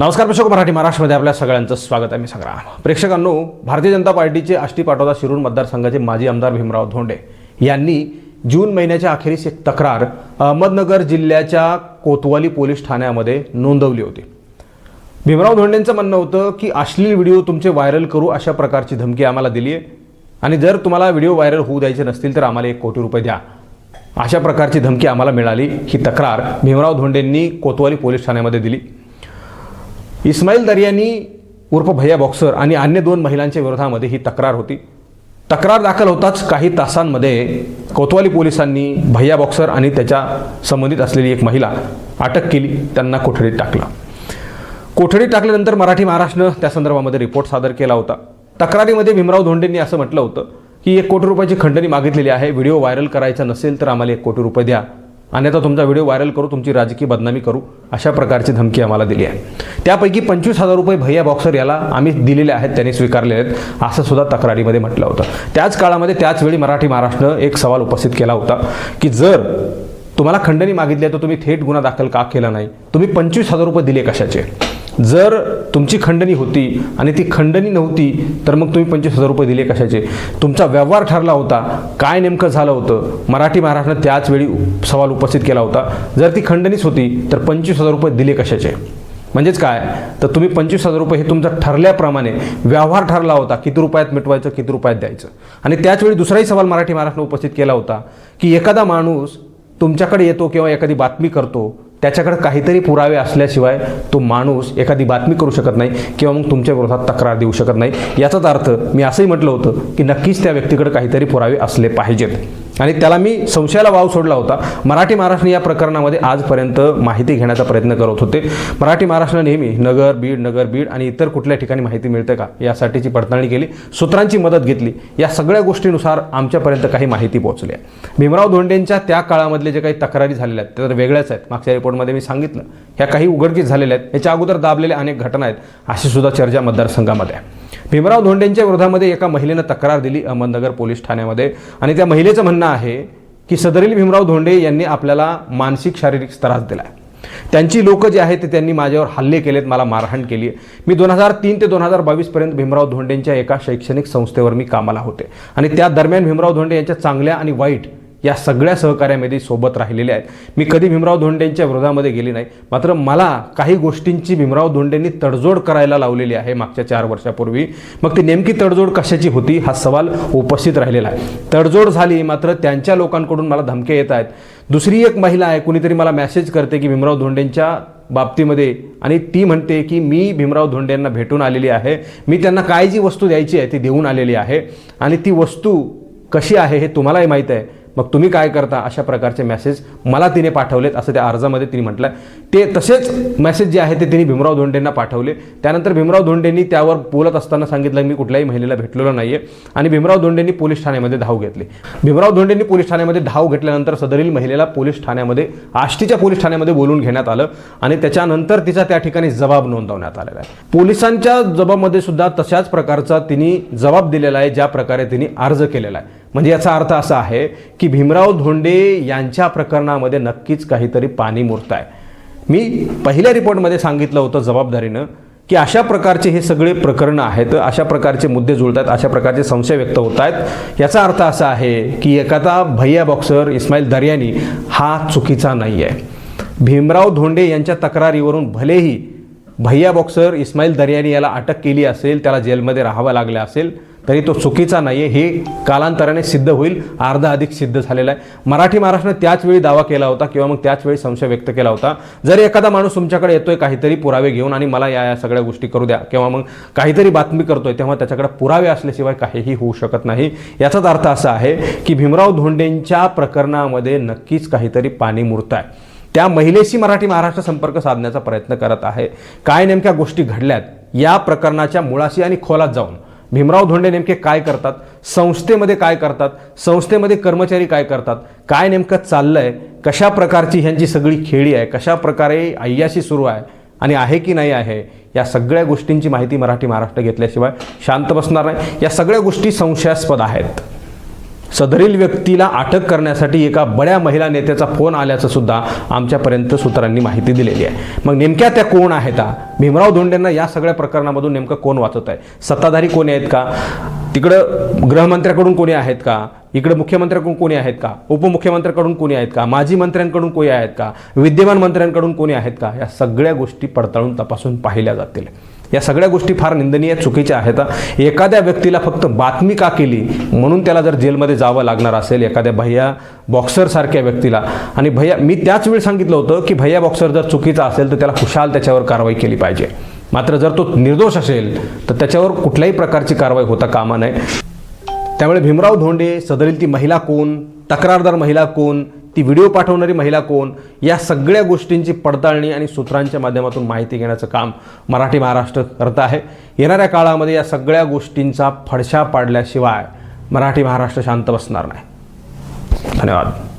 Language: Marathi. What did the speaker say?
नमस्कार प्रेक्षक मराठी महाराष्ट्रामध्ये आपल्या सगळ्यांचं स्वागत आहे. मी संग्राम. प्रेक्षकांनो भारतीय जनता पार्टीचे आष्टी पाटोदा शिरूर मतदारसंघाचे माजी आमदार भीमराव धोंडे यांनी जून महिन्याच्या अखेरीस एक तक्रार अहमदनगर जिल्ह्याच्या कोतवाली पोलीस ठाण्यामध्ये नोंदवली होती. भीमराव धोंडेंचं म्हणणं होतं की अश्लील व्हिडिओ तुमचे व्हायरल करू अशा प्रकारची धमकी आम्हाला दिली आहे आणि जर तुम्हाला व्हिडिओ व्हायरल होऊ द्यायचे नसतील तर आम्हाला एक कोटी रुपये द्या. अशा प्रकारची धमकी आम्हाला मिळाली. ही तक्रार भीमराव धोंडेंनी कोतवाली पोलीस ठाण्यामध्ये दिली. इस्माईल दर्यानी उर्फ भैया बॉक्सर आणि अन्य दोन महिलांच्या विरोधामध्ये ही तक्रार होती. तक्रार दाखल होताच काही तासांमध्ये कोतवाली पोलिसांनी भैया बॉक्सर आणि त्याच्या संबंधित असलेली एक महिला अटक केली त्यांना कोठडीत टाकलं. कोठडीत टाकल्यानंतर मराठी महाराष्ट्रनं त्या संदर्भामध्ये रिपोर्ट सादर केला होता. तक्रारीमध्ये भीमराव धोंडेंनी असं म्हटलं होतं की एक कोटी रुपयाची खंडणी मागितलेली आहे व्हिडिओ व्हायरल करायचा नसेल तर आम्हाला एक कोटी रुपये द्या. अन्यथा तुमचा व्हिडिओ व्हायरल करू तुमची राजकीय बदनामी करू अशा प्रकारची धमकी आम्हाला दिली आहे. त्यापैकी पंचवीस हजार रुपये भैया बॉक्सर याला आम्ही दिलेले आहेत त्यांनी स्वीकारले आहेत असं सुद्धा तक्रारीमध्ये म्हटलं होतं. त्याच काळामध्ये त्याचवेळी मराठी महाराष्ट्र एक सवाल उपस्थित केला होता की जर तुम्हाला खंडणी मागितली आहे तर तुम्ही थेट गुन्हा दाखल का केला नाही? तुम्ही पंचवीस हजार रुपये दिले कशाचे? जर तुमची खंडणी होती आणि ती खंडणी नव्हती तर मग तुम्ही पंचवीस हजार रुपये दिले कशाचे? तुमचा व्यवहार ठरला होता. काय नेमकं झालं होतं? मराठी महाराष्ट्रानं त्याच वेळी सवाल उपस्थित केला होता. जर ती खंडणीच होती तर पंचवीस हजार रुपये दिले कशाचे? म्हणजेच काय? तर तुम्ही पंचवीस हजार रुपये हे तुमचं ठरल्याप्रमाणे व्यवहार ठरला होता. किती रुपयात मिटवायचं किती रुपयात द्यायचं? आणि त्याचवेळी दुसराही सवाल मराठी महाराष्ट्रानं उपस्थित केला होता की एखादा माणूस तुमच्याकडे येतो किंवा एखादी बातमी करतो त्याच्याकडे काहीतरी पुरावे असल्याशिवाय तो माणूस एखादी बातमी करू शकत नाही किंवा मग तुमच्या विरोधात तक्रार देऊ शकत नाही. याचाच अर्थ मी असंही म्हटलं होतं की नक्कीच त्या व्यक्तीकडे काहीतरी पुरावे असले पाहिजेत. आणि त्याला मी संशयाला वाव सोडला होता. मराठी महाराष्ट्र या प्रकरणामध्ये आजपर्यंत माहिती घेण्याचा प्रयत्न करत होते. मराठी महाराष्ट्र नेहमी नगर बीड नगर बीड आणि इतर कुठल्या ठिकाणी माहिती मिळते का? यासाठीची पडताळणी केली सूत्रांची मदत घेतली. या सगळ्या गोष्टीनुसार आमच्यापर्यंत काही माहिती पोहोचली आहे भीमराव धोंडेंच्या त्या काळामधले जे काही तक्रारी झालेल्या आहेत त्या तर वेगळ्याच आहेत. मागच्या रिपोर्टमध्ये मी सांगितलं ह्या काही उघडकीस झालेल्या आहेत. याच्या अगोदर दाबलेल्या अनेक घटना आहेत अशी सुद्धा चर्चा मतदारसंघामध्ये आहे. भीमराव धोंडेंच्या विरोधामध्ये एका महिलेनं तक्रार दिली अहमदनगर पोलीस ठाण्यामध्ये. आणि त्या महिलेचं म्हणणं आहे की सदरील भीमराव धोंडे यांनी आपल्याला मानसिक शारीरिक त्रास दिला आहे त्यांची लोक जे आहेत ते त्यांनी माझ्यावर हल्ले केलेत मला मारहाण केली आहे मी दोन हजार तीन ते दोन हजार बावीसपर्यंत भीमराव धोंडेंच्या एका शैक्षणिक संस्थेवर मी कामाला होते. आणि त्या दरम्यान भीमराव धोंडे यांच्या चांगल्या आणि वाईट या सगळ्या सहकार्यामध्ये सोबत राहिलेले आहेत. मी कधी भीमराव धोंडेंच्या विरोधामध्ये गेली नाही. मात्र मला काही गोष्टींची भीमराव धोंडेंनी तडजोड करायला लावलेली आहे मागच्या चार वर्षापूर्वी. मग ती नेमकी तडजोड कशाची होती हा सवाल उपस्थित राहिलेला आहे. तडजोड झाली मात्र त्यांच्या लोकांकडून मला धमक्या येत आहेत. दुसरी एक महिला आहे कुणीतरी मला मेसेज करते की भीमराव धोंडेंच्या बाबतीमध्ये आणि ती म्हणते की मी भीमराव धोंडे यांना भेटून आलेली आहे. मी त्यांना काय जी वस्तू द्यायची आहे ती देऊन आलेली आहे. आणि ती वस्तू कशी आहे हे तुम्हालाही माहीत आहे. मग तुम्ही काय करता? अशा प्रकारचे मेसेज मला तिने पाठवलेत असं त्या अर्जामध्ये तिने म्हटलं ते तसेच मेसेज जे आहे ते तिने भीमराव धोंडेंना पाठवले. त्यानंतर भीमराव धोंडेंनी त्यावर बोलत असताना सांगितलं मी कुठल्याही महिलेला भेटलेलो नाही आहे आणि भीमराव धोंडेंनी पोलीस ठाण्यामध्ये धाव घेतली. भीमराव धोंडेंनी पोलीस ठाण्यामध्ये धाव घेतल्यानंतर सदरील महिलेला पोलीस ठाण्यामध्ये आष्टीच्या पोलीस ठाण्यामध्ये बोलून घेण्यात आलं आणि त्याच्यानंतर तिचा त्या ठिकाणी जबाब नोंदवण्यात आलेला आहे. पोलिसांच्या जबाबमध्ये सुद्धा तशाच प्रकारचा तिने जबाब दिलेला आहे ज्या प्रकारे तिने अर्ज केलेला आहे. म्हणजे याचा अर्थ असा आहे की भीमराव धोंडे यांच्या प्रकरणामध्ये नक्कीच काहीतरी पाणी मुरत आहे मी पहिल्या रिपोर्टमध्ये सांगितलं होतं जबाबदारीनं की अशा प्रकारचे हे सगळे प्रकरणं आहेत अशा प्रकारचे मुद्दे जुळत आहेत अशा प्रकारचे संशय व्यक्त होत आहेत. याचा अर्थ असा आहे की एखादा भैया बॉक्सर इस्माईल दर्यानी हा चुकीचा नाही आहे भीमराव धोंडे यांच्या तक्रारीवरून भलेही भैया बॉक्सर इस्माईल दर्यानी याला अटक केली असेल त्याला जेलमध्ये राहावं लागलं असेल तरी तो चुकीचा नाही आहे हे कालांतराने सिद्ध होईल. अर्धा अधिक सिद्ध झालेला आहे. मराठी महाराष्ट्रानं त्याचवेळी दावा केला होता किंवा मग त्याच वेळी संशय व्यक्त केला होता. जर एखादा माणूस तुमच्याकडे येतोय काहीतरी पुरावे घेऊन आणि मला या या सगळ्या गोष्टी करू द्या किंवा मग काहीतरी बातमी करतोय तेव्हा त्याच्याकडे पुरावे असल्याशिवाय काहीही होऊ शकत नाही. याचाच अर्थ असा आहे की भीमराव धोंडेंच्या प्रकरणामध्ये नक्कीच काहीतरी पाणी मुरत आहे त्या महिलेशी मराठी महाराष्ट्र संपर्क साधण्याचा प्रयत्न करत आहे. काय नेमक्या गोष्टी घडल्यात? या प्रकरणाच्या मुळाशी आणि खोलात जाऊन भीमराव धोंडे नेमके काय करतात? संस्थेमध्ये काय करतात? संस्थेमध्ये कर्मचारी काय करतात? काय नेमकं चाललं आहे कशा प्रकारची ह्यांची सगळी खेळी आहे? कशा प्रकारे अय्याशी सुरू आहे? आणि आहे की नाही आहे? या सगळ्या गोष्टींची माहिती मराठी महाराष्ट्र घेतल्याशिवाय शांत बसणार नाही. या सगळ्या गोष्टी संशयास्पद आहेत. सदरील व्यक्तीला अटक करण्यासाठी एका बड्या महिला नेत्याचा फोन आल्याचं सुद्धा आमच्यापर्यंत सूत्रांनी माहिती दिलेली आहे. मग नेमक्या त्या कोण आहेत? भीमराव धोंडेंना या सगळ्या प्रकरणामधून नेमकं कोण वाचत आहे सत्ताधारी कोणी आहेत का? तिकडं गृहमंत्र्याकडून कोणी आहेत का? इकडं मुख्यमंत्र्याकडून कोणी आहेत का? उपमुख्यमंत्र्याकडून कोणी आहेत का? माजी मंत्र्यांकडून कोणी आहेत का? विद्यमान मंत्र्यांकडून कोणी आहेत का? या सगळ्या गोष्टी पडताळून तपासून पाहिल्या जातील. या सगळ्या गोष्टी फार निंदनीय चुकीच्या आहेत एखाद्या व्यक्तीला फक्त बातमी का केली म्हणून त्याला जर जेलमध्ये जावं लागणार असेल एखाद्या भैया बॉक्सरसारख्या व्यक्तीला. आणि भैया मी त्याच वेळी सांगितलं होतं की भैया बॉक्सर जर चुकीचा असेल तर त्याला खुशाल त्याच्यावर कारवाई केली पाहिजे. मात्र जर तो निर्दोष असेल तर त्याच्यावर कुठल्याही प्रकारची कारवाई होता कामा नये. त्यामुळे भीमराव धोंडे सदरील ती महिला कोण तक्रारदार महिला कोण ती व्हिडिओ पाठवणारी महिला कोण? या सगळ्या गोष्टींची पडताळणी आणि सूत्रांच्या माध्यमातून माहिती घेण्याचं काम मराठी महाराष्ट्र करत आहे. येणाऱ्या काळामध्ये या सगळ्या गोष्टींचा फडशा पाडल्याशिवाय मराठी महाराष्ट्र शांत बसणार नाही. धन्यवाद.